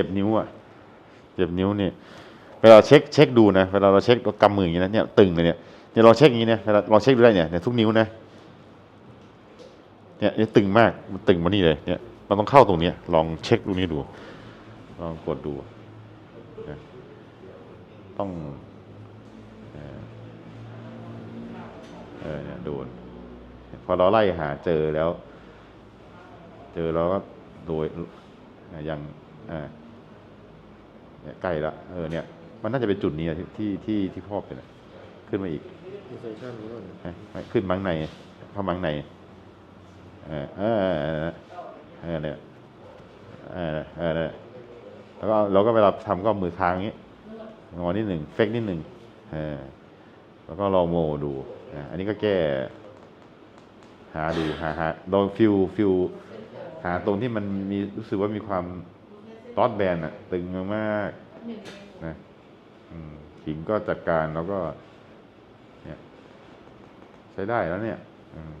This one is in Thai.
จ็บนิ้วอะเจ็บนิ้วนี่เวลาเช็คเช็คดูนะเวลาเราเช็คเรากำมืออย่างนี้นะเนี่ยตึงเลยเนี่ยเนี่ยเราเช็คอย่างนี้เนี่ยเวลาเราเช็คดูได้เนี่ยเนี่ยทุกนิ้วนะเนี่ยเนี่ยตึงมากมันตึงมานี่เลยเนี่ยมันต้องเข้าตรงเนี้ยลองเช็คตรงนี้ดูลองกดดูต้องเออเนี่ยโดนพอเราไล่หาเจอแล้ว เจอแล้วก็โดยอย่างอ่า ใกล้ละเออเนี่ยมันน่าจะเป็นจุดนี้อะที่ที่ที่ที่พ่อเป็นอะขึ้นมาอีกมีเซสชั่นนี้ก่อนเอ้ยไม่ขึ้นมังในเข้ามังในเออเออเออเออเออเนี่ยเออเออเนี่ยแล้วก็เราก็เวลาทำก็เอามือค้างอย่างนี้งอนิดหนึ่งเฟกนิดหนึ่งเออแล้วก็ลองโมดูอะอันนี้ก็แก้ หาดูหาหาลองฟิลฟิลหาตรงที่มันมีรู้สึกว่ามีความตอดแบนอะตึงมากๆ นะขิงก็จัดการแล้วก็ เนี่ย ใช้ได้แล้วเนี่ย อืม